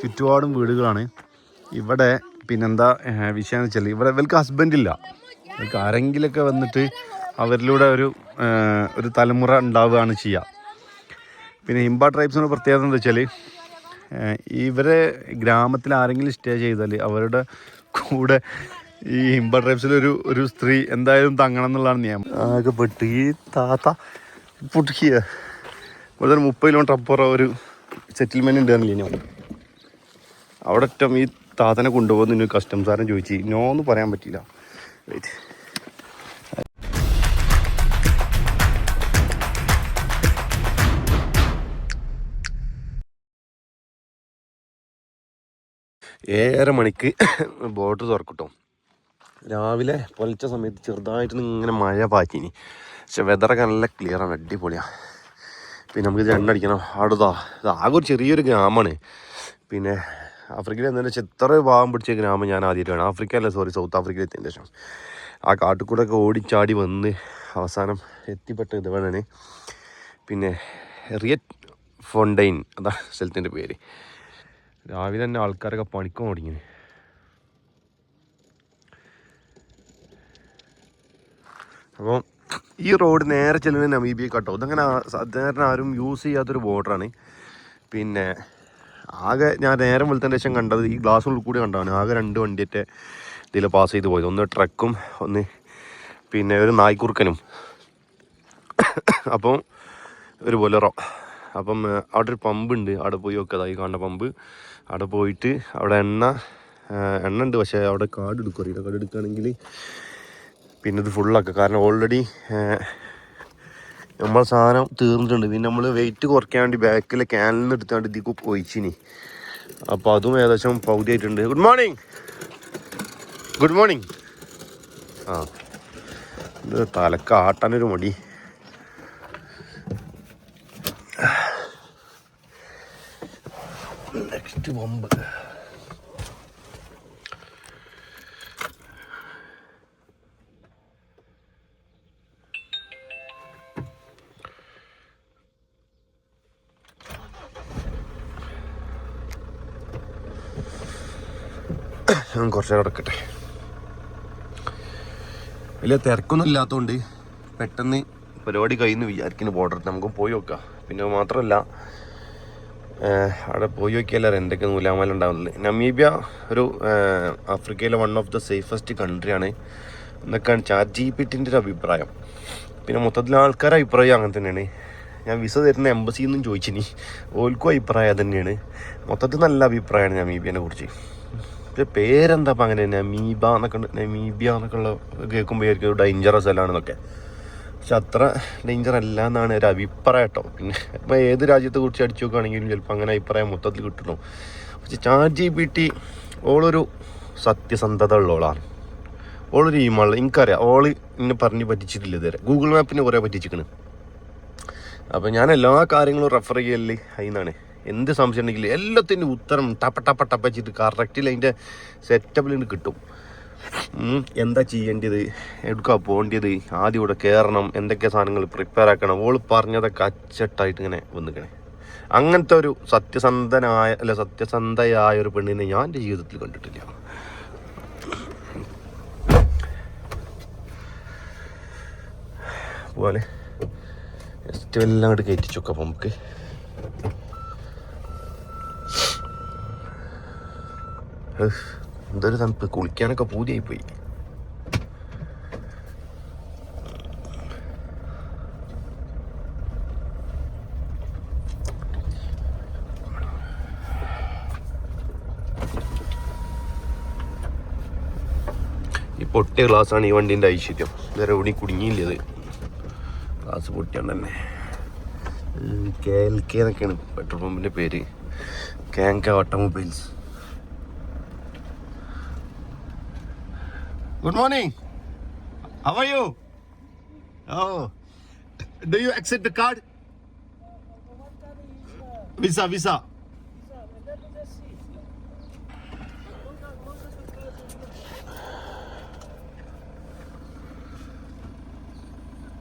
ചുറ്റുപാടും വീടുകളാണ്. ഇവിടെ പിന്നെന്താ വിഷയം വെച്ചാൽ ഇവിടെ ഇവർക്ക് ഹസ്ബൻഡ് ഇല്ല. ഇവർക്ക് ആരെങ്കിലൊക്കെ വന്നിട്ട് അവരിലൂടെ ഒരു ഒരു തലമുറ ഉണ്ടാവുകയാണ് ചെയ്യുക പിന്നെ ഹിംബ ട്രൈബ്സിന് പ്രത്യേകത എന്താ വെച്ചാൽ ഇവരെ ഗ്രാമത്തിൽ ആരെങ്കിലും സ്റ്റേ ചെയ്താൽ അവരുടെ കൂടെ ഈ ഹിംബ ട്രൈബ്സിലൊരു ഒരു സ്ത്രീ എന്തായാലും തങ്ങണം എന്നുള്ളതാണ് നിയമം. ആകെ പെട്ട്. ഈ താത്ത പൊട്ടിക്കുക ഇവിടെ ഒരു മുപ്പത് കിലോമീറ്റർ അപ്പുറം ഒരു സെറ്റിൽമെന്റ് ഉണ്ട് ഞാൻ അവിടെ ഒറ്റം ഈ താത്തനെ കൊണ്ടുപോകുന്ന കസ്റ്റംസാരൻ ചോദിച്ചു നോ എന്ന് പറയാൻ പറ്റില്ല വെയിറ്റ് ഏഴര മണിക്ക് ബോർഡർ തുറക്കട്ടോ. രാവിലെ പൊലച്ച സമയത്ത് ചെറുതായിട്ട് ഇങ്ങനെ മഴ പാറ്റിനി. പക്ഷെ വെതറൊക്കെ നല്ല ക്ലിയർ ആണ് അടിപൊളിയാണ് പിന്നെ നമുക്ക് രണ്ടടിക്കണം. അടുതാ ഇത് ആകെ ഒരു ചെറിയൊരു ഗ്രാമമാണ്. പിന്നെ ആഫ്രിക്കയിൽ എന്താണെന്ന് വെച്ചാൽ ഇത്ര ഭാഗം പിടിച്ച ഗ്രാമം ഞാൻ ആദ്യമായിട്ടാണ്. ആഫ്രിക്ക അല്ല സോറി സൗത്ത് ആഫ്രിക്കയിൽ എത്തിയതിന് ശേഷം. ആ കാട്ടിൽ ഒക്കെ ഓടിച്ചാടി വന്ന് അവസാനം എത്തിപ്പെട്ട ഇതുവേണാണ് പിന്നെ റിയറ്റ് ഫൊണ്ടൈൻ അതാ സ്ഥലത്തിന്റെ പേര്. രാവിലെ തന്നെ ആൾക്കാരൊക്കെ പണിക്കും തുടങ്ങി അപ്പോൾ ഈ റോഡ് നേരെ ചെല്ലുന്നത് നമീബിയ കട്ടോ ഇതങ്ങനെ സാധാരണ ആരും യൂസ് ചെയ്യാത്തൊരു ബോർഡറാണ് പിന്നെ ആകെ ഞാൻ നേരം വെളുത്തതിന് ശേഷം കണ്ടത് ഈ ഗ്ലാസ് ഉള്ളിൽ കൂടി കണ്ടാണ് ആകെ രണ്ട് വണ്ടിയൊക്കെ ഇതിൽ പാസ് ചെയ്ത് പോയത് ഒന്ന് ട്രക്കും ഒന്ന് പിന്നെ ഒരു നായ്ക്കുറുക്കനും. അപ്പം ഒരു ബൊലറോ. അപ്പം അവിടെ ഒരു പമ്പ് ഉണ്ട്. അവിടെ പോയി നോക്കതായി കാണുന്ന പമ്പ്. അവിടെ പോയിട്ട് അവിടെ എണ്ണ എണ്ണ ഉണ്ട്. പക്ഷേ അവിടെ കാർഡ് എടുക്കും. അറിയില്ല. കാർഡ് എടുക്കുകയാണെങ്കിൽ പിന്നെ ഇത് ഫുള്ളാക്കുക കാരണം ഓൾറെഡി നമ്മളെ സാധനം തീർന്നിട്ടുണ്ട്. പിന്നെ നമ്മൾ വെയിറ്റ് കുറയ്ക്കാൻ വേണ്ടി ബാക്കിലെ ക്യാനിൽ നിന്ന് എടുത്താണ്ട് ഇതിക്ക് ഒഴിച്ചിനി. അപ്പോൾ അതും ഏകദേശം പകുതി ആയിട്ടുണ്ട് ഗുഡ് മോർണിംഗ് ഗുഡ് മോർണിംഗ് ആ. ഇത് തലക്ക് ആട്ടാനൊരു മടി. നെക്സ്റ്റ് പമ്പ് ഞാൻ കുറച്ച് കിടക്കട്ടെ. വലിയ തിരക്കൊന്നും ഇല്ലാത്തതുകൊണ്ട് പെട്ടെന്ന് പരിപാടി കഴിയുന്നു വിചാരിക്കുന്നു ബോർഡർ നമുക്ക് പോയി നോക്കാം. പിന്നെ മാത്രമല്ല അവിടെ പോയി നോക്കിയാലും എന്തൊക്കെ നൂലാമാല ഉണ്ടാവുന്നത്. നമീബിയ ഒരു ആഫ്രിക്കയിലെ വൺ ഓഫ് ദ സേഫസ്റ്റ് കൺട്രിയാണ് എന്നൊക്കെയാണ് ചാറ്റ് ജി പി ടിന്റെ ഒരു അഭിപ്രായം. പിന്നെ മൊത്തത്തിൽ ആൾക്കാരുടെ അഭിപ്രായം അങ്ങനെ തന്നെയാണ്. ഞാൻ വിസ തരുന്ന എംബസിയിൽ നിന്നും ചോദിച്ചിനി. ഓൽക്കും അഭിപ്രായം തന്നെയാണ്. മൊത്തത്തിൽ നല്ല അഭിപ്രായമാണ് നമീബിയനെ കുറിച്ച്. പേരെന്താ അപ്പം അങ്ങനെ? നമീബ എന്നൊക്കെ നമീബിയ എന്നൊക്കെ ഉള്ള കേൾക്കുമ്പോൾ ആയിരിക്കും ഡേഞ്ചറസ് അല്ലാണെന്നൊക്കെ. പക്ഷെ അത്ര ഡേഞ്ചർ അല്ല എന്നാണ് ഒരു അഭിപ്രായം കേട്ടോ. പിന്നെ ഇപ്പം ഏത് രാജ്യത്തെ കുറിച്ച് അടിച്ചു നോക്കുകയാണെങ്കിലും ചിലപ്പോൾ അങ്ങനെ അഭിപ്രായം മൊത്തത്തിൽ കിട്ടണം പക്ഷെ ചാറ്റ് ജി പി ടി ഓളൊരു സത്യസന്ധത ഉള്ളോളാണ് ഓളൊരു ഈമാൾ എനിക്കറിയാം. ഓൾ എന്നെ പറഞ്ഞ് പറ്റിച്ചിട്ടില്ല ഇതുവരെ. ഗൂഗിൾ മാപ്പിനെ കുറേ പറ്റിച്ചിരിക്കണ്. അപ്പം ഞാൻ എല്ലാ കാര്യങ്ങളും റെഫർ ചെയ്യൽ അതിന്നാണ്. എന്ത് സംശയം ഉണ്ടെങ്കിലും എല്ലാത്തിന്റെ ഉത്തരം ടപ്പ ടപ്പ ടപ്പ വെച്ചിട്ട് കറക്റ്റിൽ അതിന്റെ സെറ്റപ്പിൽ കിട്ടും. എന്താ ചെയ്യേണ്ടത്? എടുക്കാൻ പോകേണ്ടത്? ആദ്യം ഇവിടെ കയറണം എന്തൊക്കെ സാധനങ്ങൾ പ്രിപ്പയർ ആക്കണം? ഓൾ പറഞ്ഞതൊക്കെ അച്ചട്ടായിട്ട് ഇങ്ങനെ വന്നിക്കണേ. അങ്ങനത്തെ ഒരു സത്യസന്ധനായ അല്ല സത്യസന്ധയായ ഒരു പെണ്ണിനെ ഞാൻ എന്റെ ജീവിതത്തിൽ കണ്ടിട്ടില്ല. പോലെ ജസ്റ്റ് എല്ലാം അങ്ങോട്ട് കയറ്റിച്ചു നോക്കാം അപ്പം നമുക്ക്. എന്തൊരു തണുപ്പ് കുളിക്കാനൊക്കെ പൂതിയായി പോയി ഈ പൊട്ടിയ ഗ്ലാസ്സാണ് ഈ വണ്ടിന്റെ ഐശ്വര്യം. വേറെ എവിടെ കുടുങ്ങിയില്ല ഇത് ഗ്ലാസ് പൊട്ടിയാണ് തന്നെ കെ എൽ കെ എന്നൊക്കെയാണ് പെട്രോൾ പമ്പിന്റെ പേര്. Kanka automobiles. Good morning. How are you? Oh. Do you accept the card? Visa, visa.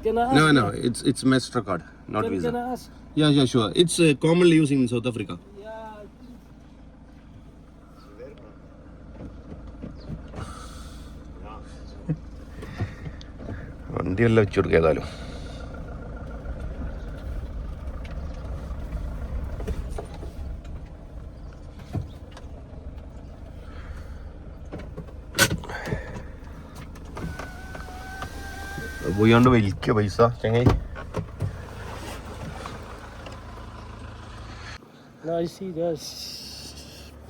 Can I ask No, no, it's it's Mastercard, not Can, can Visa. I ask? Yeah, yeah, sure. It's uh, commonly used in South Africa. വണ്ടിയെല്ലാം വെച്ച് കൊടുക്കുക ഏതായാലും പോയാണ്ട് വലിക്കുക പൈസ ചെങ്ങൈ.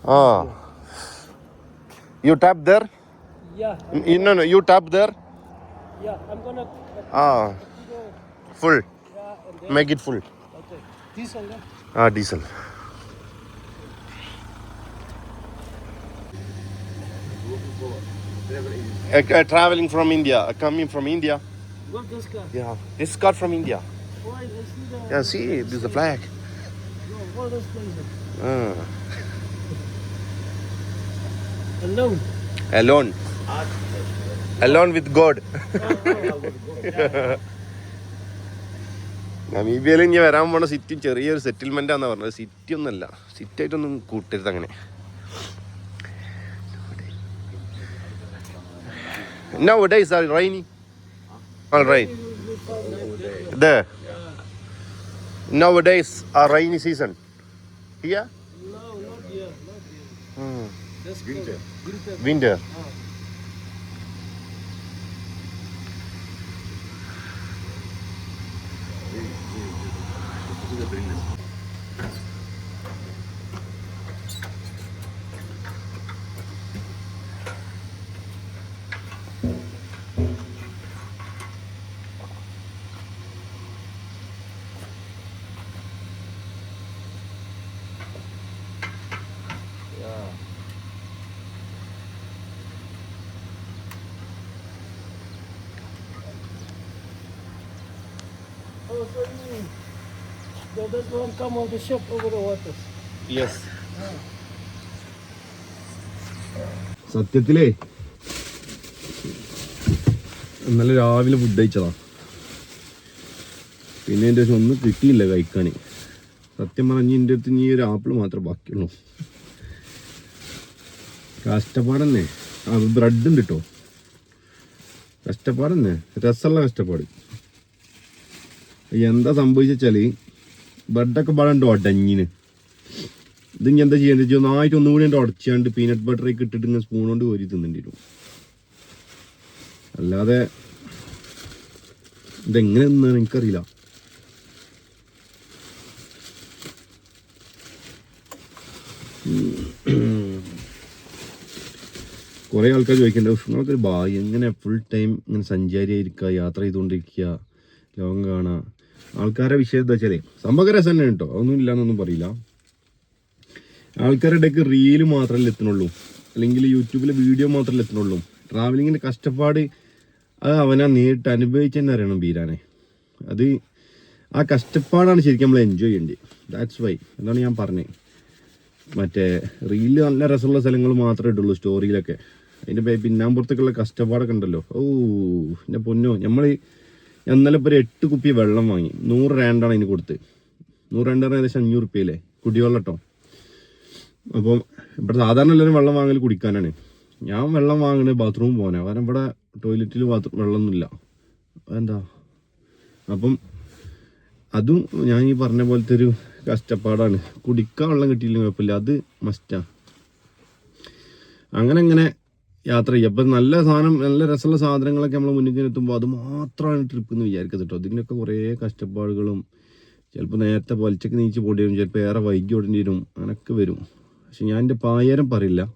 ആ you tap there Yeah, no no you tap there yeah. I'm gonna. Ah, full. Make it full. Diesel. Ah, diesel. Uh, uh, traveling from India, uh, coming from India. What this car? Yeah, this car from India. See the, yeah, see, this is the flag. No. Uh. Alone. Alone. Ah, Alone with God. നമീബിയയിൽ ഇനി വരാൻ പോണ city ചെറിയൊരു settlement ആണെന്ന് പറഞ്ഞത് city ഒന്നല്ല city ആയിട്ടൊന്നും കൂട്ടരുത് അങ്ങനെ Nowadays are rainy. All right. There. Nowadays are rainy season. Here? No, not here. Not here. Hmm. Winter. Winter. Winter. Oh, so you. That that one come on the ship over the waters. Yes സത്യത്തിലേ ഇന്നലെ രാവിലെ food കഴിച്ചതാ. പിന്നെ എന്റെ പക്ഷെ ഒന്നും കിട്ടിയില്ല കഴിക്കാൻ. സത്യം പറഞ്ഞ് എന്റെ അടുത്ത് ഇനി ഒരു ആപ്പിൾ മാത്രമേ ബാക്കിയുള്ളൂ. കഷ്ടപ്പാടന്നെ. ആ ബ്രെഡ് ഉണ്ട് കേട്ടോ? കഷ്ടപ്പാടന്നെ. രസമുള്ള കഷ്ടപ്പാട്. എന്താ സംഭവിച്ചാൽ ബ്രെഡൊക്കെ പാടുണ്ട് ഒടഞ്ഞിന് ഇത് ഇനി എന്താ ചെയ്യേണ്ടത്? വെച്ചാൽ ഒന്നായിട്ട് ഒന്നും കൂടി ഉടച്ചാണ്ട് പീനട്ട് ബട്ടറൊക്കെ ഇട്ടിട്ട് ഇങ്ങനെ സ്പൂൺ കൊണ്ട് കോരി തിന്നേണ്ടി വരും. അല്ലാതെ ഇതെങ്ങനെ തിന്നാണ് എനിക്കറിയില്ല. കുറേ ആൾക്കാർ ചോദിക്കുന്നുണ്ട് നിങ്ങൾക്കൊരു ഒരു ബായി എങ്ങനെ ഫുൾ ടൈം ഇങ്ങനെ സഞ്ചാരിയായിരിക്കുക യാത്ര ചെയ്തുകൊണ്ടിരിക്കുക ലോകം കാണുക. ആൾക്കാരെ വിഷയം എന്താ വെച്ചാലേ സംഭവം രസം കേട്ടോ. അതൊന്നും ഇല്ലാന്നൊന്നും പറയില്ല. ആൾക്കാരുടെ റീൽ മാത്രമല്ല എത്തണുള്ളൂ അല്ലെങ്കിൽ യൂട്യൂബിലെ വീഡിയോ മാത്രമല്ല എത്തണുള്ളൂ ട്രാവലിങ്ങിന്റെ കഷ്ടപ്പാട് അത് അവനാ നേരിട്ട് അനുഭവിച്ച് തന്നെ അറിയണം ബീരാനെ. അത് ആ കഷ്ടപ്പാടാണ് ശരിക്കും നമ്മൾ എൻജോയ് ചെയ്യേണ്ടത്. ദാറ്റ്സ് വൈ എന്താണ് ഞാൻ പറഞ്ഞത് മറ്റേ റീൽ നല്ല രസമുള്ള സ്ഥലങ്ങൾ മാത്രമേ ഇട്ടുള്ളൂ സ്റ്റോറിയിലൊക്കെ അതിന്റെ പിന്നാമ്പുറത്തേക്കുള്ള കഷ്ടപ്പാടൊക്കെ ഉണ്ടല്ലോ. ഓ എന്റെ പൊന്നോ. നമ്മൾ ഞാൻ ഇന്നലെ ഇപ്പോൾ ഒരു എട്ട് കുപ്പി വെള്ളം വാങ്ങി. നൂറ് രണ്ടാണ് അതിന് കൊടുത്ത്. നൂറ് രണ്ടാണ് ഏകദേശം അഞ്ഞൂറ് റുപ്യയില്ലേ കുടിവെള്ളം കേട്ടോ. അപ്പോൾ ഇവിടെ സാധാരണ എല്ലാവരും വെള്ളം വാങ്ങൽ കുടിക്കാനാണ്. ഞാൻ വെള്ളം വാങ്ങണത് ബാത്റൂം പോകാനാണ് കാരണം ഇവിടെ ടോയ്ലറ്റിൽ ബാത്റൂം വെള്ളമൊന്നുമില്ല. എന്താ? അപ്പം അതും ഞാൻ ഈ പറഞ്ഞ പോലത്തെ ഒരു കഷ്ടപ്പാടാണ്. കുടിക്കാൻ വെള്ളം കിട്ടിയില്ലെങ്കിൽ കുഴപ്പമില്ല. അത് മസ്റ്റാ അങ്ങനെ അങ്ങനെ യാത്ര ചെയ്യുക. അപ്പം നല്ല സാധനം നല്ല രസമുള്ള സാധനങ്ങളൊക്കെ നമ്മൾ മുന്നിൽ എത്തുമ്പോൾ അത് മാത്രമാണ് ട്രിപ്പ് എന്ന് വിചാരിക്കുന്നത് കേട്ടോ ഇതിനൊക്കെ കുറേ കഷ്ടപ്പാടുകളും ചിലപ്പോൾ നേരത്തെ പൊലിച്ചൊക്കെ നീച്ച് പോടി വരും ചിലപ്പോൾ ഏറെ വൈകി ഓടേണ്ടി വരും അങ്ങനെയൊക്കെ വരും. പക്ഷെ ഞാൻ എന്റെ പായരം പറയില്ല.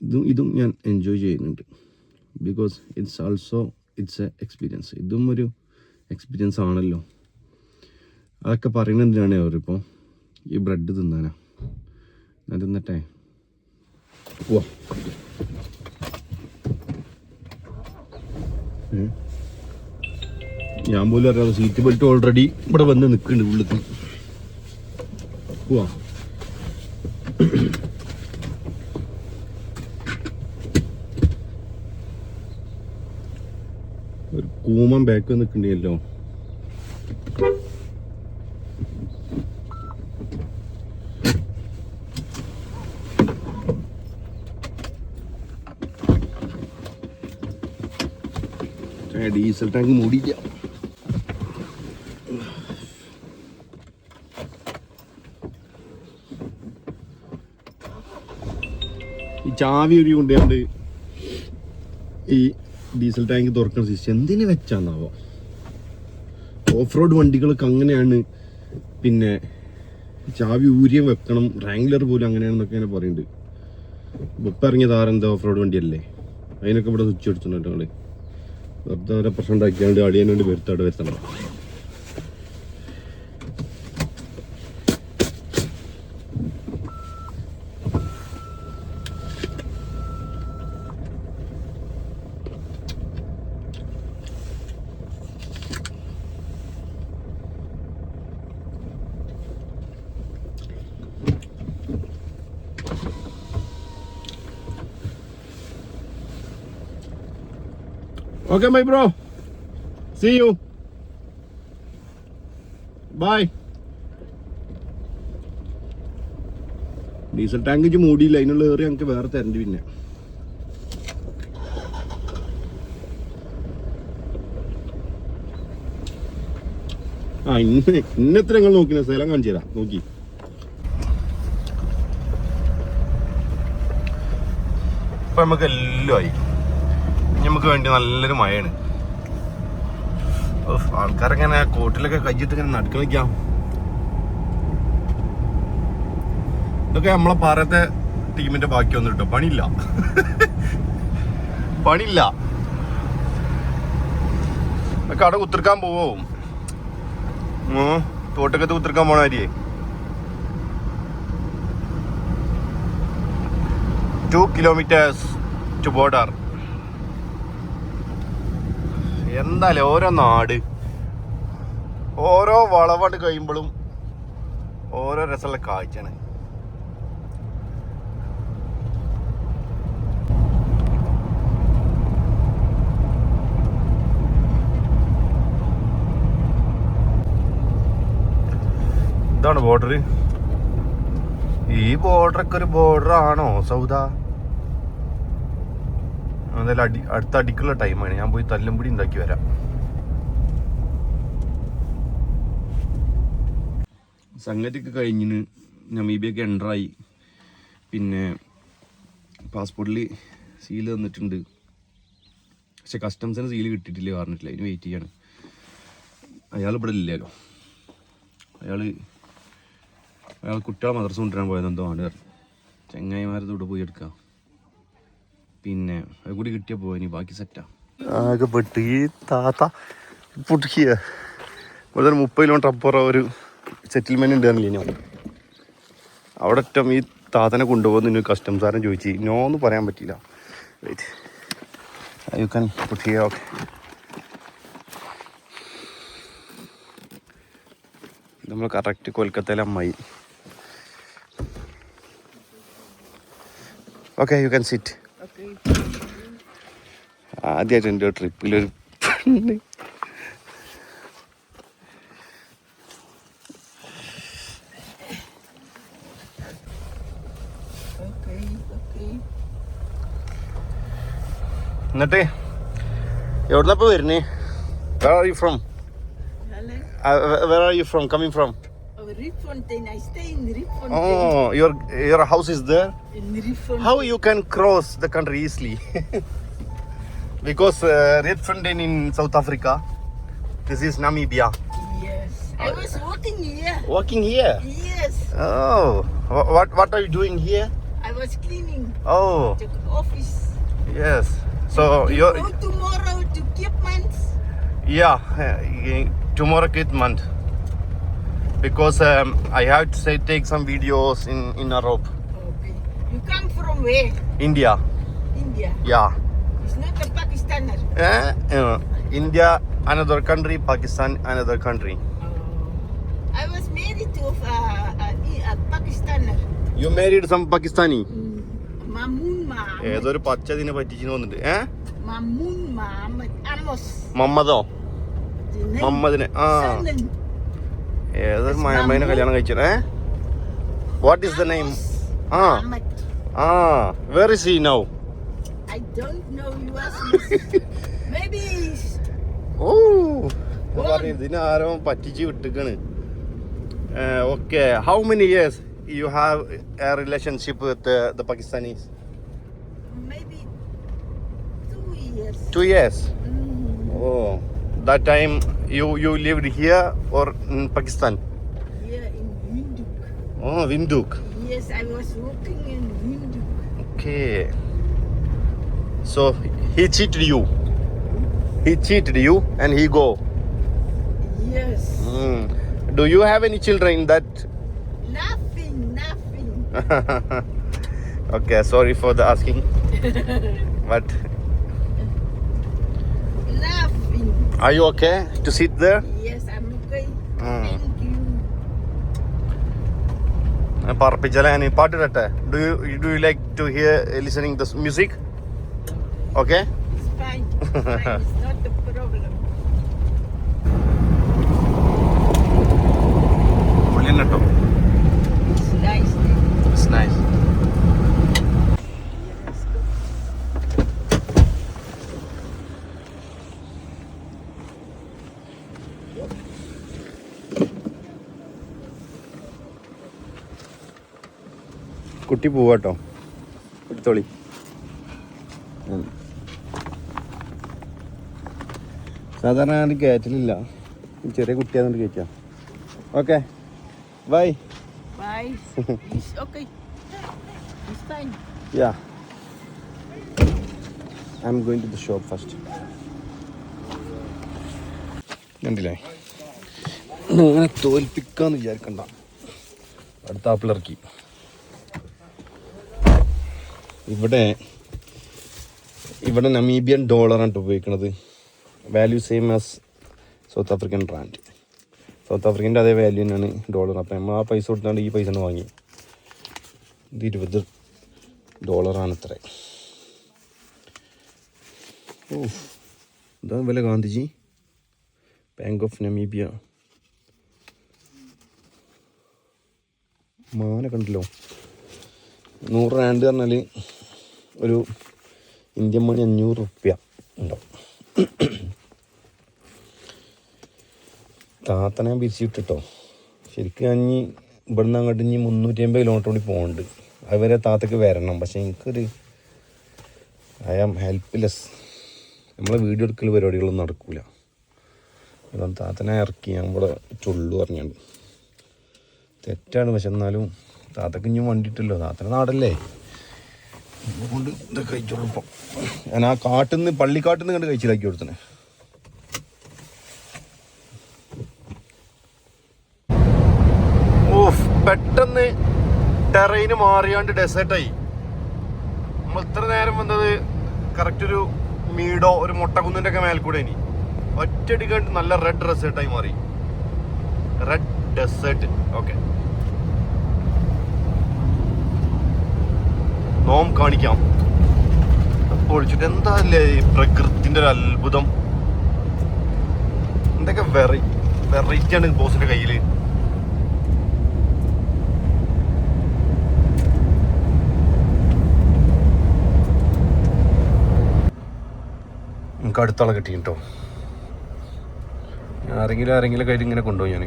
ഇതും ഇതും ഞാൻ എൻജോയ് ചെയ്യുന്നുണ്ട്. Because it's also it's a experience ഇതും ഒരു എക്സ്പീരിയൻസ് ആണല്ലോ. അതൊക്കെ പറയുന്നത് അവരിപ്പോൾ ഈ ബ്രെഡ് തിന്നാനാ. ഞാൻ തിന്നട്ടെ? ഏ? ഞാൻ പോലും അറിയാതെ സീറ്റ് ബെൽറ്റ് ഓൾറെഡി ഇവിടെ വന്ന് നിൽക്കുന്നുണ്ട് ഉള്ളിൽ. പോവാ ഒരു കൂമം ബാക്ക് നിൽക്കണ്ടല്ലോ ഡീസൽ ടാങ്ക് മൂടിയില്ല ഈ ചാവി ഒരു കൊണ്ടുകൊണ്ട് ഈ ഡീസൽ ടാങ്ക് തുറക്കുന്ന സിസ്റ്റം എന്തിനു വെച്ചാന്നാവോ? ഓഫ് റോഡ് വണ്ടികൾക്ക് അങ്ങനെയാണ്. പിന്നെ ചാവി ഊരിയം വെക്കണം. റാങ്ലർ പോലും അങ്ങനെയാണെന്നൊക്കെ ഇങ്ങനെ പറയുന്നുണ്ട് ഇപ്പം ഇറങ്ങിയ താരെന്താ ഓഫ് റോഡ് വണ്ടിയല്ലേ? അതിനൊക്കെ ഇവിടെ സ്വിച്ച് അടിച്ചിട്ടുണ്ട് ഞങ്ങൾ വെറുതെ പ്രശ്നം ഉണ്ടാക്കിയാണ്ട് അടിയാൻ വേണ്ടി വരുത്താട് വരുത്തണം. Okay my bro See you bye diesel tank ഇച്ച് മൂടിയില്ല. അതിനുള്ള ഏറി ഞങ്ങൾക്ക് വേറെ തരണ്ട് പിന്നെ. ആ ഇന്ന് ഇന്നത്തെ ഞങ്ങൾ നോക്കിന? സ്ഥലം കാണിച്ചു തരാം. നോക്കി. ഇപ്പൊ നമുക്ക് എല്ലാം ആയി. നമുക്ക് വേണ്ടി നല്ലൊരു മഴയാണ്. ആൾക്കാരങ്ങനെ കോട്ടിലൊക്കെ കയ്യിട്ട് ഇങ്ങനെ നിൽക്കാം ഇതൊക്കെ നമ്മളെ പാറത്തെ ടീമിന്റെ ബാക്കി വന്നു കേട്ടോ പണിയില്ല. പണിയില്ല. കട കുത്തിർക്കാൻ പോവും? തോട്ടക്കത്ത് കുത്തിർക്കാൻ പോണ ആരിയേ ടു കിലോമീറ്റേഴ്സ് ടു ബോർഡർ എന്തായാലും ഓരോ നാട് ഓരോ വളവണ്ട് കഴിയുമ്പോഴും ഓരോ രസമുള്ള കാഴ്ചയാണ്. ഇതാണ് ബോർഡർ ഈ ബോർഡറൊക്കെ ഒരു ബോർഡർ ആണോ സൗദ? എന്തായാലും അടി അടുത്ത അടിക്കുള്ള ടൈമാണ്. ഞാൻ പോയി തല്ലും പിടി ഉണ്ടാക്കി വരാം. സംഗതിയൊക്കെ കഴിഞ്ഞിന് നമീബിയൊക്കെ എന്ററായി പിന്നെ പാസ്പോർട്ടിൽ സീൽ തന്നിട്ടുണ്ട്. പക്ഷെ കസ്റ്റംസിന് സീൽ കിട്ടിയിട്ടില്ല പറഞ്ഞിട്ടില്ല. അതിന് വെയിറ്റ് ചെയ്യാണ്. അയാൾ ഇവിടെ ഇല്ലല്ലോ. അയാൾ അയാൾ കുട്ടികളെ മദ്രസ കൊണ്ടുവരാൻ പോയത് എന്തോ ആണ്. പറഞ്ഞു ചെങ്ങായിമാരത് ഇവിടെ പോയി എടുക്കാം. പിന്നെ അത് കൂടി കിട്ടിയ പോയി ബാക്കി സെറ്റാ ആകെ പെട്ട് ഈ താത്ത പൊട്ടിക്കുക ഇവിടെ മുപ്പത് കിലോമീറ്റർ അപ്പുറം ഒരു സെറ്റിൽമെന്റ് ഉണ്ട് അവിടെ ഒറ്റം ഈ താത്തനെ കൊണ്ടുപോകുന്ന ഇനി കസ്റ്റംസാരൻ ചോദിച്ചു. നോ എന്ന് പറയാൻ പറ്റില്ല വെയിറ്റ് യു കാൻ പൊട്ടിയ ഓക്കെ നമ്മൾ കറക്റ്റ് കൊൽക്കത്തയിലെ അമ്മായി. ഓക്കെ യു ക്യാൻ സിറ്റ് ആദ്യമായിട്ട് എന്റെ ട്രിപ്പിലൊരു പെണ്ണ്. എന്നിട്ട് എവിടുന്നപ്പോ വരുന്നേ? Where are you from where are you from coming from your your your house is there? In How you can cross the country easily? because uh, Red Fontaine in South Africa. This is Namibia. Yes. I was working here. Working here. Yes. Oh, what what are you doing here? I was cleaning Oh, the office. yes. So You you're go tomorrow to Kipmans. yeah uh, tomorrow month because um, I have to say take some videos in in Europe, Okay. You come from where? India. India. Yeah. It's not a Eh? Uh, another country. Pakistan, another country. Oh. I was married to a, a, a Pakistaner. You married some Pakistani? Mamoon Mohammed. ഏതൊരു പച്ചതിനെ പറ്റിച്ചു വന്നിട്ട് ഏ Mamun Mohammed Amos. മമ്മദോ The name. മമ്മദിനെ ആ Surname. ഏതൊരു മയമ്മേനെ കല്യാണം കഴിച്ചത് ഏ what is the name ah Mohammed. Ah where is he now I don't know. You ask me. Oh. പറഞ്ഞു ഇതിനെ ആരോ പറ്റിച്ച് വിട്ടിക്കാണ്. Okay. How many years you have a relationship with the Pakistanis Maybe two years. Mm, oh that time you you lived here or in Pakistan here in Windhoek. Oh Windhoek Yes, I was working in Windhoek. Okay so he cheated you he cheated you and he go. Yes. Mm. Do you have any children in that? Nothing, nothing. okay, sorry for the asking. but Nothing. are you okay to sit there? Yes, I'm okay. Mm. Thank you. ഞാൻ പാട്ട് കേട്ടെ do you do you like to hear listening the music okay fine. It's fine. It's not the problem. പൊളിയൻ It's nice. It's nice കുട്ടി പോവാട്ടോ എടുത്തോളി സാധാരണ ഞാൻ കയറ്റലില്ല ചെറിയ കുട്ടിയാന്ന് കയറ്റാം okay. Bye. Bye. fine. Yeah. I'm going to the shop first. കണ്ടില്ലേ? അങ്ങനെ തോൽപ്പിക്കാന്ന് വിചാരിക്കണ്ട. അടുത്ത ആപ്പിളിറക്കി ഇവിടെ ഇവിടെ നമീബിയൻ ഡോളറാണ് ഉപയോഗിക്കുന്നത് value same as South African rand South ആഫ്രിക്കന്റെ അതേ വാല്യൂ തന്നെയാണ് ഡോളർ അപ്പം നമ്മൾ ആ പൈസ കൊടുത്താണ്ട് ഈ പൈസ വാങ്ങി. ഇത് ഇരുപത് ഡോളറാണ് ഇത്ര. ഓ ഇതാണ് വില ഗാന്ധിജി. ബാങ്ക് ഓഫ് നമീബിയ മാന കണ്ടല്ലോ. നൂറ് റാൻഡ് പറഞ്ഞാൽ ഒരു ഇന്ത്യൻ മണി അഞ്ഞൂറ് റുപ്യ ഉണ്ടാവും താത്തനെ വിട്ടിട്ടോ ശരിക്കും ഞാൻ ഇനി ഇവിടുന്ന് അങ്ങോട്ട് ഇനി മുന്നൂറ്റി അമ്പത് കിലോമീറ്റർ കൂടി പോകുന്നുണ്ട് അതുവരെ താത്തക്ക് വരണം. പക്ഷെ എനിക്കൊരു ഐ ആം ഹെൽപ്ലെസ് നമ്മളെ വീഡിയോ എടുക്കൽ പരിപാടികളൊന്നും നടക്കില്ല അതുകൊണ്ട് താത്തനെ ഇറക്കി. ഞാൻ ഇവിടെ ചുള്ളു പറഞ്ഞുണ്ട് തെറ്റാണ്. പക്ഷെ എന്നാലും താത്തക്ക് ഇനി വണ്ടിയിട്ടല്ലോ. താത്തന്റെ നാടല്ലേ? കൊണ്ട് ഇതൊക്കെ കഴിച്ചോളൂ ഇപ്പം. ഞാൻ ആ കാട്ടിൽ നിന്ന് പള്ളിക്കാട്ടിൽ നിന്ന് കണ്ട് കഴിച്ചിലാക്കി കൊടുത്തനെ ഓഫ് പെട്ടെന്ന് ടെറൈന് മാറിയാണ്ട് ഡെസേർട്ടായി നമ്മൾ ഇത്ര നേരം വന്നത് കറക്റ്റ് ഒരു മീഡോ ഒരു മുട്ടകുന്നിന്റെ ഒക്കെ മേൽക്കൂടെ ഇനി. ഒറ്റയടിക്കാണ്ട് നല്ല റെഡ് ഡെസേർട്ടായി മാറി. റെഡ് ഡെസേർട്ട് ഓക്കെ നോം കാണിക്കാം. ഒഴിച്ചിട്ട് എന്താ അല്ലേ ഈ പ്രകൃതിന്റെ ഒരു അത്ഭുതം? എന്തൊക്കെ വെറൈ വെറൈറ്റി ആണ് ബോസിന്റെ നമുക്ക് അടുത്താളെ കിട്ടി കേട്ടോ ആരെങ്കിലും ആരെങ്കിലും കയ്യിൽ ഇങ്ങനെ കൊണ്ടുപോയി ഞാൻ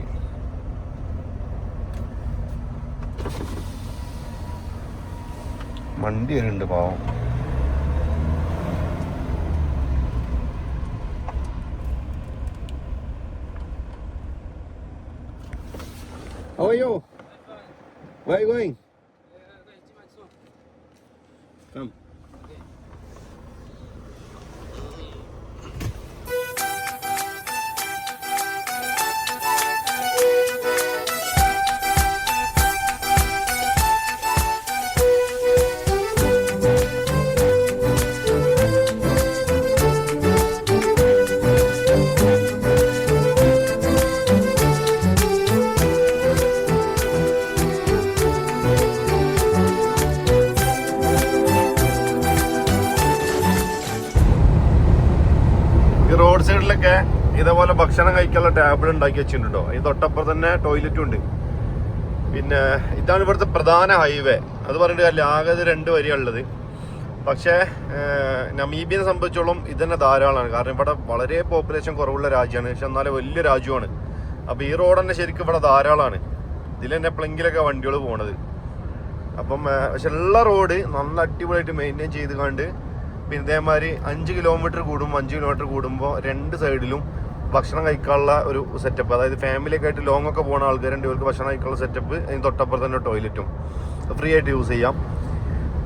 വണ്ടി വരുന്നുണ്ട് പാവം How are you? Where are you going? Come. Table ഉണ്ടാക്കി വെച്ചിട്ടുണ്ടോ അതിന് തൊട്ടപ്പുറം തന്നെ ടോയ്ലറ്റും ഉണ്ട്. പിന്നെ ഇതാണ് ഇവിടുത്തെ പ്രധാന ഹൈവേ അത് പറഞ്ഞിട്ട് കാര്യമില്ല. ആകെ ഇത് രണ്ട് വരിയുള്ളത് പക്ഷേ നമീബിയെ സംബന്ധിച്ചോളം തന്നെ ധാരാളമാണ്. കാരണം ഇവിടെ വളരെ പോപ്പുലേഷൻ കുറവുള്ള രാജ്യമാണ്. പക്ഷെ എന്നാലും വലിയ രാജ്യമാണ്. അപ്പോൾ ഈ റോഡ് തന്നെ ശരിക്കും ഇവിടെ ധാരാളമാണ്. ഇതിൽ തന്നെ എപ്പോഴെങ്കിലൊക്കെ വണ്ടികൾ പോണത്. അപ്പം പക്ഷെ എല്ലാ റോഡ് നല്ല അടിപൊളിയായിട്ട് മെയിന്റെയിൻ ചെയ്ത് കണ്ട് പിന്നെ ഇതേമാതിരി അഞ്ച് കിലോമീറ്റർ കൂടുമ്പോൾ അഞ്ച് കിലോമീറ്റർ കൂടുമ്പോൾ രണ്ട് സൈഡിലും ഭക്ഷണം കഴിക്കാനുള്ള ഒരു സെറ്റപ്പ് അതായത് ഫാമിലിയൊക്കെ ആയിട്ട് ലോങ് ഒക്കെ പോകുന്ന ആൾക്കാരുണ്ട് ഇവർക്ക് ഭക്ഷണം കഴിക്കാനുള്ള സെറ്റപ്പ് അതിന് തൊട്ടപ്പുറത്ത് തന്നെ ടോയ്ലറ്റും ഫ്രീ ആയിട്ട് യൂസ് ചെയ്യാം.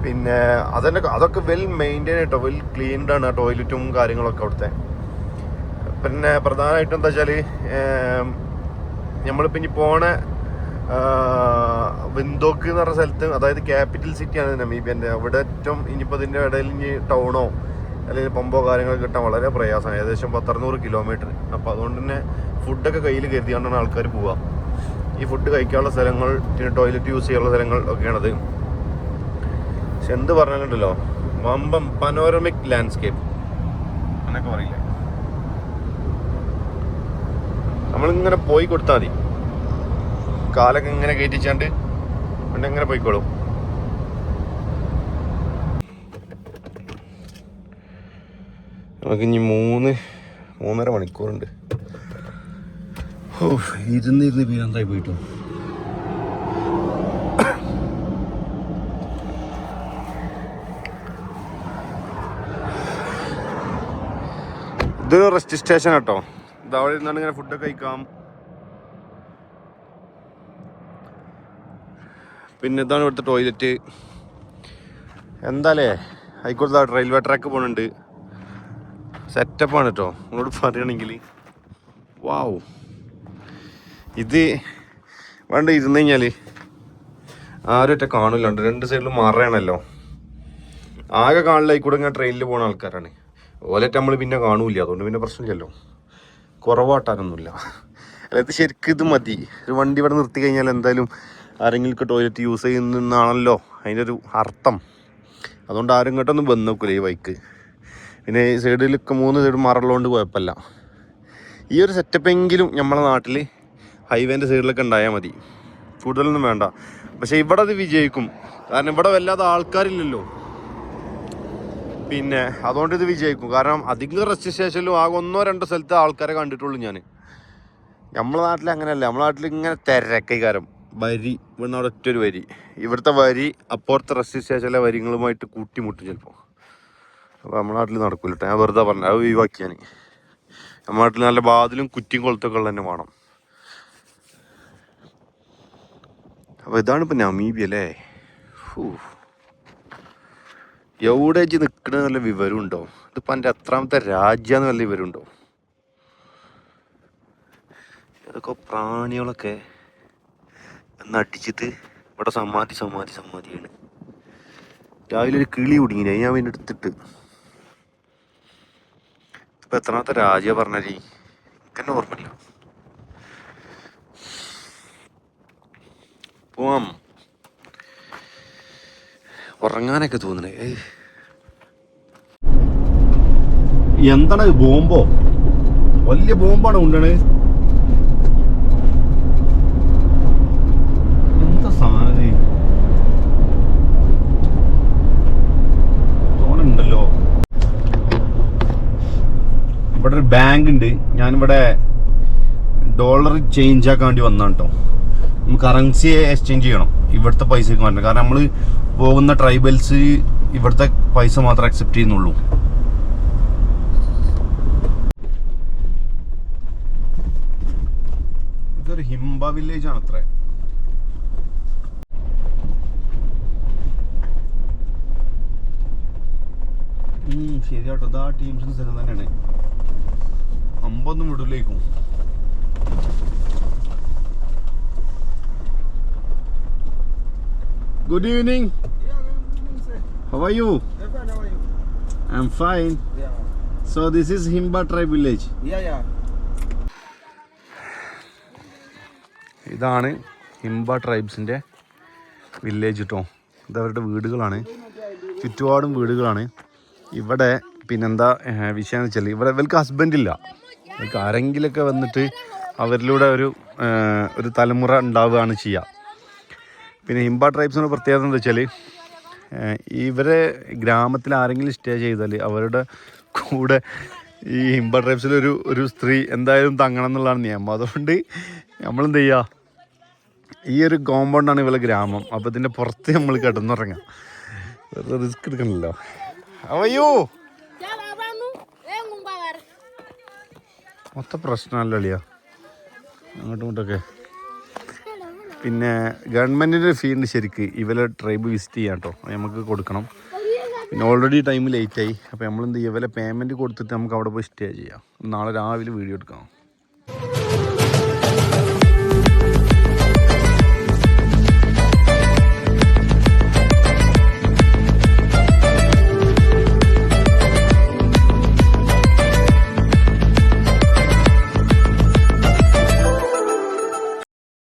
പിന്നെ അതന്നെ അതൊക്കെ വെൽ മെയിന്റെയിൻ ആയിട്ടോ വെൽ ക്ലീൻഡ് ആണ് ആ ടോയ്ലറ്റും കാര്യങ്ങളൊക്കെ അവിടുത്തെ. പിന്നെ പ്രധാനമായിട്ടും എന്താ വെച്ചാൽ നമ്മളിപ്പോൾ ഇനി പോണ വിന്തോക്ക് എന്ന് പറഞ്ഞ സ്ഥലത്ത് അതായത് ക്യാപിറ്റൽ സിറ്റിയാണ് നമീബിയന്റെ. അവിടെ ഏറ്റവും ഇനിയിപ്പോൾ ഇതിന്റെ ഇടയിൽ ഇനി ടൗണോ അല്ലെങ്കിൽ പമ്പോ കാര്യങ്ങൾ കിട്ടാൻ വളരെ പ്രയാസമാണ്. ഏകദേശം പത്തറുന്നൂറ് കിലോമീറ്റർ അപ്പോൾ അതുകൊണ്ട് തന്നെ ഫുഡൊക്കെ കയ്യിൽ കരുതിയാണ്ടാണ് ആൾക്കാർ പോവുക ഈ ഫുഡ് കഴിക്കാനുള്ള സ്ഥലങ്ങൾ പിന്നെ ടോയ്ലറ്റ് യൂസ് ചെയ്യാനുള്ള സ്ഥലങ്ങൾ ഒക്കെയാണത്. പക്ഷെ എന്ത് പറഞ്ഞാലുണ്ടല്ലോ വമ്പം പനോരമിക് ലാൻഡ്സ്കേപ്പ് എന്നൊക്കെ പറയില്ലേ? നമ്മളിങ്ങനെ പോയി കൊടുത്താൽ മതി. കാലൊക്കെ ഇങ്ങനെ കയറ്റിച്ചാണ്ട് പിന്നെ ഇങ്ങനെ പോയിക്കോളും. നമുക്ക് ഇനി മൂന്ന് മൂന്നര മണിക്കൂറുണ്ട്. ഓ ഇരുന്ന് ഇരുന്ന് വീരന്തായി പോയിട്ടു? ഇത് റെസ്റ്റ് സ്റ്റേഷൻ കേട്ടോ ഇത് അവിടെ ഇരുന്നാണ് ഇങ്ങനെ ഫുഡൊക്കെ കഴിക്കാം. പിന്നെ ഇതാണ് ഇവിടുത്തെ ടോയ്ലറ്റ് എന്താലേ? ആയിക്കോട്ടെ റെയിൽവേ ട്രാക്ക് പോണുണ്ട്. സെറ്റപ്പാണ് കേട്ടോ നിങ്ങളോട് പറയുകയാണെങ്കിൽ വാവ് ഇത് വേണ്ട ഇരുന്ന് കഴിഞ്ഞാൽ ആരും ഒറ്റ കാണില്ലുണ്ട് രണ്ട് സൈഡിലും മറയണല്ലോ ആകെ കാണില്ല കൂടെ ഇങ്ങനെ ട്രെയിനിൽ പോകുന്ന ആൾക്കാരാണ്. ഓലറ്റ് നമ്മൾ പിന്നെ കാണൂല അതുകൊണ്ട് പിന്നെ പ്രശ്നമില്ലല്ലോ. കുറവാട്ടാനൊന്നുമില്ല. അല്ല ഇത് ശരിക്കും ഇത് മതി. ഒരു വണ്ടി ഇവിടെ നിർത്തി കഴിഞ്ഞാൽ എന്തായാലും ആരെങ്കിലും ടോയ്ലറ്റ് യൂസ് ചെയ്യുന്നതാണല്ലോ. അതിന്റെ ഒരു അർത്ഥം. അതുകൊണ്ട് ആരും ഇങ്ങോട്ടൊന്നും വന്ന് നോക്കില്ല ഈ ബൈക്ക് പിന്നെ ഈ സൈഡിലൊക്കെ മൂന്ന് സൈഡ് മറള്ളതുകൊണ്ട് കുഴപ്പമില്ല ഈ ഒരു സെറ്റപ്പെങ്കിലും നമ്മളെ നാട്ടിൽ ഹൈവേന്റെ സൈഡിലൊക്കെ ഉണ്ടായാൽ മതി. കൂടുതലൊന്നും വേണ്ട. പക്ഷെ ഇവിടെ അത് വിജയിക്കും. കാരണം ഇവിടെ വല്ലാതെ ആൾക്കാരില്ലല്ലോ. പിന്നെ അതുകൊണ്ട് ഇത് വിജയിക്കും. കാരണം അധികം റെസ്റ്റ് സ്റ്റേഷനിലും ആകെ ഒന്നോ രണ്ടോ സ്ഥലത്ത് ആൾക്കാരെ കണ്ടിട്ടുള്ളൂ ഞാൻ നമ്മളെ നാട്ടിൽ അങ്ങനെയല്ല. നമ്മളെ നാട്ടിൽ ഇങ്ങനെ തിരക്കൈകാരം. വരി ഇവിടുന്ന് അവിടെ ഒറ്റ ഒരു വരി. ഇവിടുത്തെ വരി അപ്പുറത്തെ റെസ്റ്റ് സ്റ്റേഷനിലെ വരികളുമായിട്ട് കൂട്ടിമുട്ടും ചിലപ്പോൾ അപ്പോൾ നമ്മുടെ നാട്ടിൽ നടക്കൂല ട്ടോ. ഞാൻ വെറുതെ പറഞ്ഞു അത് ഒഴിവാക്കി ഞാൻ നമ്മുടെ നാട്ടിൽ നല്ല ബാതിലും കുറ്റിയും കൊളുത്തൊക്കെ തന്നെ വേണം. അപ്പോൾ ഇതാണ് ഇപ്പം നമീബി അല്ലേ? ഹൂ. എവിടെ വെച്ച് നിൽക്കണ നല്ല വിവരമുണ്ടോ? ഇതിപ്പോൾ എന്റെ എത്രാമത്തെ രാജ്യമെന്ന് നല്ല വിവരമുണ്ടോ? ഇതൊക്കെ പ്രാണികളൊക്കെ നടിച്ചിട്ട് ഇവിടെ സമാധി സമാധി സമാധിയാണ് രാവിലെ ഒരു കിളി കുടുങ്ങിനെ. ഞാൻ പിന്നെ എടുത്തിട്ട് ഇപ്പൊ എത്രാമത്തെ രാജ്യ പറഞ്ഞാൽ എനിക്കെന്നെ ഓർമ്മയില്ല. പോവാം. ഉറങ്ങാനൊക്കെ തോന്നണേ. ഏയ്. എന്താണ് ബോംബോ? വലിയ ബോംബാണ് കൊണ്ടത് എന്താ സാധനം ഇത്? തോന്നുന്നുണ്ടല്ലോ ഇവിടെ ഒരു ബാങ്ക് ഉണ്ട്. ഞാനിവിടെ ഡോളർ ചേഞ്ച് ആക്കാൻ വേണ്ടി വന്നാണ് കേട്ടോ നമുക്ക് കറൻസി എക്സ്ചേഞ്ച് ചെയ്യണം. ഇവിടുത്തെ പൈസക്ക് മാറ്റണം. കാരണം നമ്മൾ പോകുന്ന ട്രൈബൽസ് ഇവിടുത്തെ പൈസ മാത്രമേ അക്സെപ്റ്റ് ചെയ്യുന്നുള്ളൂ. ഇതൊരു ഹിംബ വില്ലേജ് ആണ് അത്രേ. ശരി ശരിയാട്ടോ. ഇതാ ടീംസിന് സ്ഥലം തന്നെയാണ്. അമ്പൊന്നും വിടൂലേക്കും. Good evening how are you I am fine so this is Himba tribe village. ഇതാണ് ഹിംബ ട്രൈബ്സിന്റെ വില്ലേജ് കേട്ടോ ഇത് അവരുടെ വീടുകളാണ്. ചുറ്റുപാടും വീടുകളാണ്. ഇവിടെ പിന്നെന്താ വിഷയം എന്ന് വെച്ചാൽ ഇവിടെ ഇവർക്ക് ഹസ്ബൻഡ് ഇവർക്ക് ആരെങ്കിലുമൊക്കെ വന്നിട്ട് അവരിലൂടെ ഒരു ഒരു തലമുറ ഉണ്ടാവുകയാണ് ചെയ്യുക പിന്നെ ഹിംബ ട്രൈബ്സിന്റെ പ്രത്യേകത എന്താ വെച്ചാൽ ഇവരെ ഗ്രാമത്തിൽ ആരെങ്കിലും സ്റ്റേ ചെയ്താൽ അവരുടെ കൂടെ ഈ ഹിംബ ട്രൈബ്സിലൊരു ഒരു സ്ത്രീ എന്തായാലും തങ്ങണം എന്നുള്ളതാണ് നിയമം. അതുകൊണ്ട് നമ്മളെന്ത് ചെയ്യുക ഈ ഒരു കോമ്പൗണ്ടാണ് ഇവളെ ഗ്രാമം. അപ്പോൾ ഇതിന്റെ പുറത്ത് നമ്മൾ കിടന്നുറങ്ങാം. റിസ്ക് എടുക്കണല്ലോ അവയ്യോ മൊത്തം പ്രശ്നമല്ല അളിയാ അങ്ങോട്ടും ഇങ്ങോട്ടൊക്കെ. പിന്നെ ഗവൺമെന്റിന്റെ ഫീൽഡ് ശരിക്ക് ഇവരെ ട്രൈബ് വിസിറ്റ് ചെയ്യാം കേട്ടോ. നമുക്ക് കൊടുക്കണം. പിന്നെ ഓൾറെഡി ടൈം ലേറ്റായി അപ്പോൾ നമ്മളെന്ത് ഇവരെ പേയ്മെന്റ് കൊടുത്തിട്ട് നമുക്ക് അവിടെ പോയി സ്റ്റേ ചെയ്യാം. നാളെ രാവിലെ വീഡിയോ എടുക്കാം.